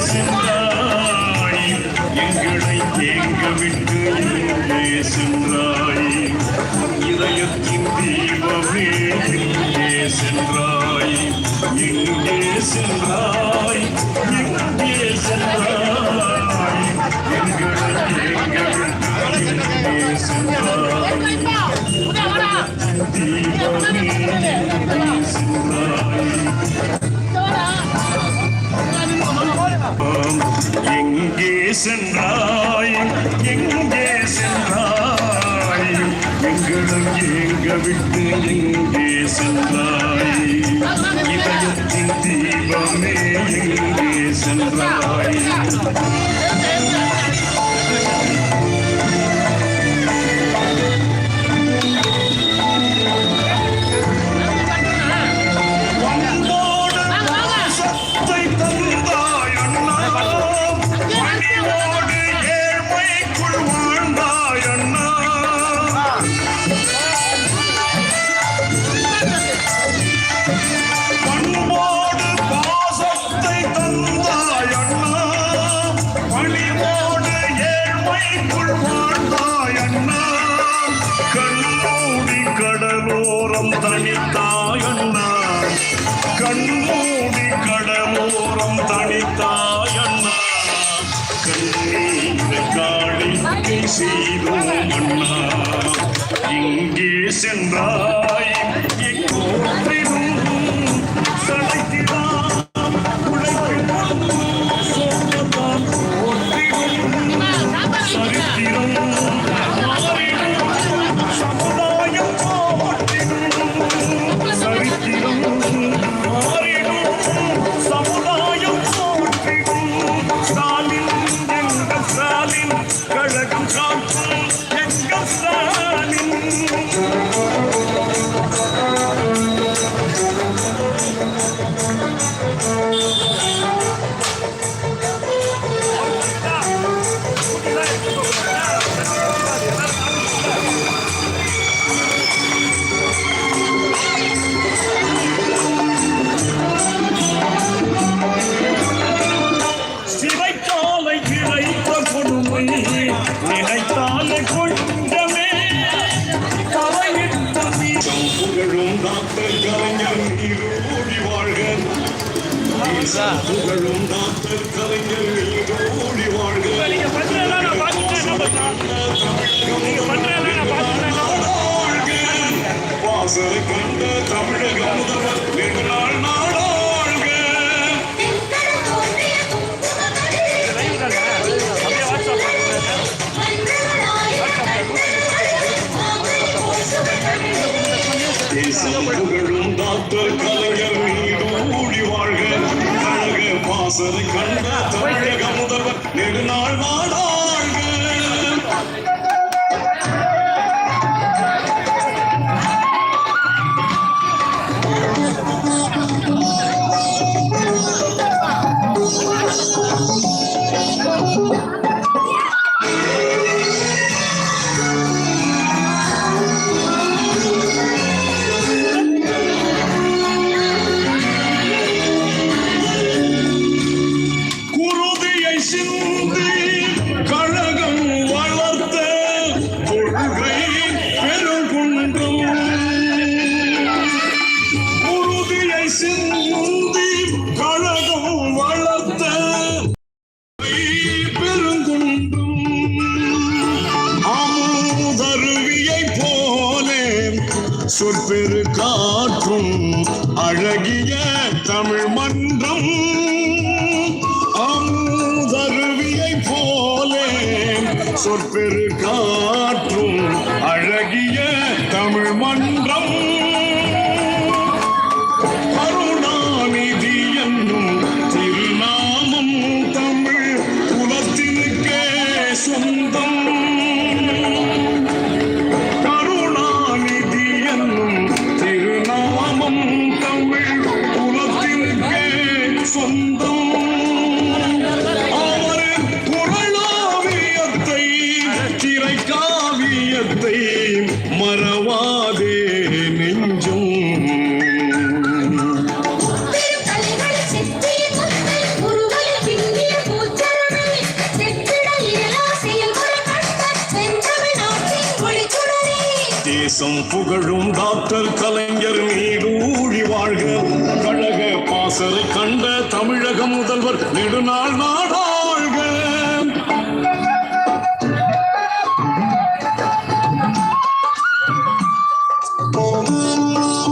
சென்றாய் எங்களை தேங்க விட்டு எங்கே சென்றாய் இதயத்தின் தீபமே எங்கே சென்றாய் எங்கே சென்றாய் எங்கே சென்றாய் எங்களை எங்கே சென்றாய் எங்கே சென்றாய். எங்களும் எங்க விட்டு எங்கே சென்றாய். இதயத்தின் தீபமே எங்கே சென்றாய். கடலோரம் கண்மூடி கடலோரம் தனித்தாய் கண்ணீர் காணிக்கை செய்தோம் அண்ணா. இங்கே சென்றாய். நீரோடி வாழ்க புகழும் டாக்டர் கலைஞர் நீரோடி வாழ்க வாசல் கண்ட தமிழக முதல்வர் வெகு நாள் நாடாழ்க தேசம் புகழும் டாக்டர் கலைஞர் நீடூழி வாழ்க. கழக பாசனை கண்ட தமிழக முதல்வர் நெடுநாள் நாடாழ்க சொற்பெரு காற்றும் அழகிய தமிழ் மன்றம். சொற்பெரு காற்றும் அழகிய தமிழ் மன்றம். உணவாதே நெஞ்சும். தேசம் புகழும் டாக்டர் கலைஞர் நீடூழி வாழ்க. கழக பாசரை கண்ட தமிழக முதல்வர் நெடுநாள் நாடா.